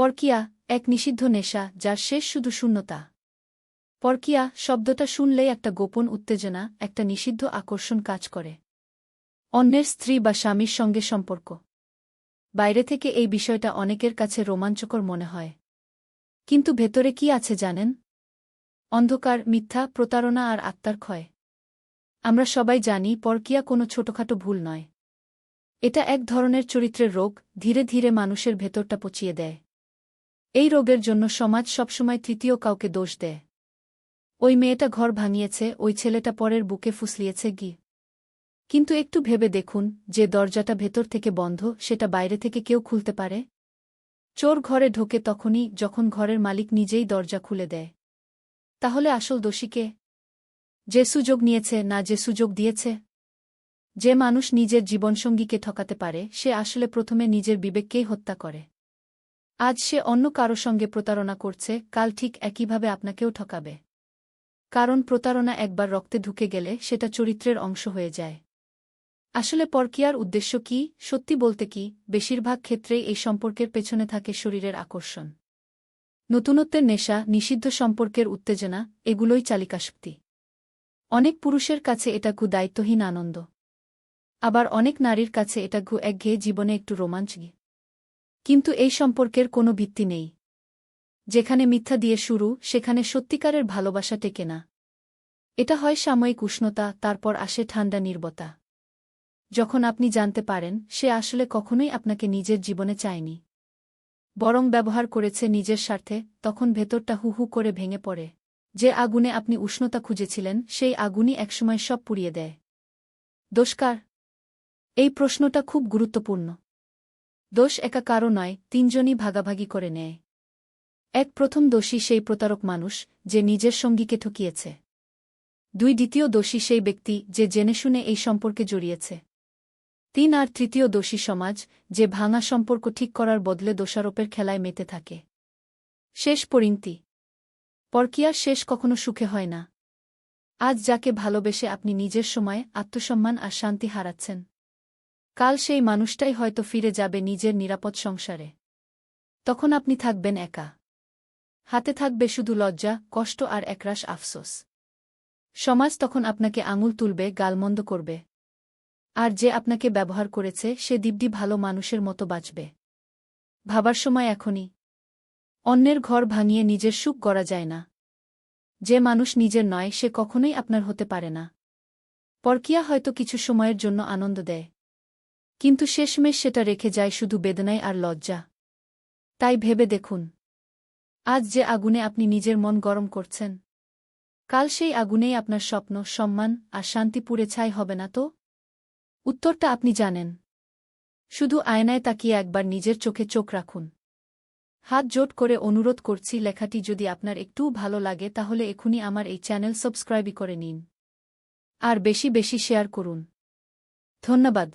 পরকিয়া, এক নিষিদ্ধ নেশা, যার শেষ শুধু শূন্যতা। পরকিয়া শব্দটা শুনলেই একটা গোপন উত্তেজনা, একটা নিষিদ্ধ আকর্ষণ কাজ করে। অন্যের স্ত্রী বা স্বামীর সঙ্গে সম্পর্ক। বাইরে থেকে এই বিষয়টা অনেকের কাছে রোমাঞ্চকর মনে হয়। কিন্তু ভেতরে কি আছে জানেন? অন্ধকার, মিথ্যা, প্রতারণা আর আত্মার ক্ষয়। আমরা সবাই জানি পরকিয়া কোনো ছোটখাটো ভুল নয়। এটা এক ধরনের চরিত্রের রোগ, ধীরে ধীরে মানুষের ভেতরটা পচিয়ে দেয়। এই রোগের জন্য সমাজ সবসময় তৃতীয় কাউকে দোষ দেয়। ওই মেয়েটা ঘর ভাঙিয়েছে, ওই ছেলেটা পরের বুকে ফুসলিয়েছে গি। কিন্তু একটু ভেবে দেখুন, যে দরজাটা ভেতর থেকে বন্ধ, সেটা বাইরে থেকে কেউ খুলতে পারে? চোর ঘরে ঢোকে তখনই, যখন ঘরের মালিক নিজেই দরজা খুলে দেয়। তাহলে আসল দোষীকে যে সুযোগ নিয়েছে, না যে সুযোগ দিয়েছে? যে মানুষ নিজের জীবনসঙ্গীকে ঠকাতে পারে, সে আসলে প্রথমে নিজের বিবেককেই হত্যা করে। আজ সে অন্য কারও সঙ্গে প্রতারণা করছে, কাল ঠিক একইভাবে আপনাকেও ঠকাবে। কারণ প্রতারণা একবার রক্তে ঢুকে গেলে সেটা চরিত্রের অংশ হয়ে যায়। আসলে পরকিয়ার উদ্দেশ্য কি, সত্যি বলতে কি, বেশিরভাগ ক্ষেত্রেই এই সম্পর্কের পেছনে থাকে শরীরের আকর্ষণ। নতুনত্বের নেশা, নিষিদ্ধ সম্পর্কের উত্তেজনা, এগুলোই চালিকাশক্তি। অনেক পুরুষের কাছে এটা গু দায়িত্বহীন আনন্দ। আবার অনেক নারীর কাছে এটা গু একঘেয়ে জীবনে একটু রোমাঞ্চ কিন্তু এই সম্পর্কের কোনো ভিত্তি নেই। যেখানে মিথ্যা দিয়ে শুরু, সেখানে সত্যিকারের ভালোবাসা টেকে না। এটা হয় সাময়িক উষ্ণতা, তারপর আসে ঠান্ডা নির্বতা। যখন আপনি জানতে পারেন, সে আসলে কখনোই আপনাকে নিজের জীবনে চায়নি। বরং ব্যবহার করেছে নিজের স্বার্থে, তখন ভেতরটা হু হু করে ভেঙে পড়ে। যে আগুনে আপনি উষ্ণতা খুঁজেছিলেন, সেই আগুনই একসময় সব পুড়িয়ে দেয়। দোষকার এই প্রশ্নটা খুব গুরুত্বপূর্ণ। দোষ একা কারও নয়, তিনজনই ভাগাভাগি করে নেয়। এক প্রথম দোষী সেই প্রতারক মানুষ, যে নিজের সঙ্গীকে ঠকিয়েছে। দুই দ্বিতীয় দোষী সেই ব্যক্তি, যে জেনে শুনে এই সম্পর্কে জড়িয়েছে। তিন আর তৃতীয় দোষী সমাজ, যে ভাঙা সম্পর্ক ঠিক করার বদলে দোষারোপের খেলায় মেতে থাকে। শেষ পরিণতি। পরকিয়ার শেষ কখনো সুখে হয় না। আজ যাকে ভালোবেসে আপনি নিজের সময়, আত্মসম্মান আর শান্তি হারাচ্ছেন। কাল সেই মানুষটাই হয়তো ফিরে যাবে নিজের নিরাপদ সংসারে। তখন আপনি থাকবেন একা। হাতে থাকবে শুধু লজ্জা, কষ্ট আর একরাশ আফসোস। সমাজ তখন আপনাকে আঙুল তুলবে, গালমন্দ করবে। আর যে আপনাকে ব্যবহার করেছে, সে দিব্যি ভালো মানুষের মতো বাঁচবে। ভাবার সময় এখনই। অন্যের ঘর ভাঙিয়ে নিজের সুখ গড়া যায় না। যে মানুষ নিজের নয়, সে কখনোই আপনার হতে পারে না। পরকিয়া হয়তো কিছু সময়ের জন্য আনন্দ দেয়। কিন্তু শেষমেশ সেটা রেখে যায় শুধু বেদনায় আর লজ্জা। তাই ভেবে দেখুন, আজ যে আগুনে আপনি নিজের মন গরম করছেন, কাল সেই আগুনেই আপনার স্বপ্ন, সম্মান আর শান্তি পুড়ে ছাই হবে না তো? উত্তরটা আপনি জানেন। শুধু আয়নায় তাকিয়ে একবার নিজের চোখে চোখ রাখুন। হাত জোট করে অনুরোধ করছি লেখাটি যদি আপনার একটুও ভালো লাগে তাহলে এখনই আমার এই চ্যানেল সাবস্ক্রাইবই করে নিন। আর বেশি বেশি শেয়ার করুন। ধন্যবাদ।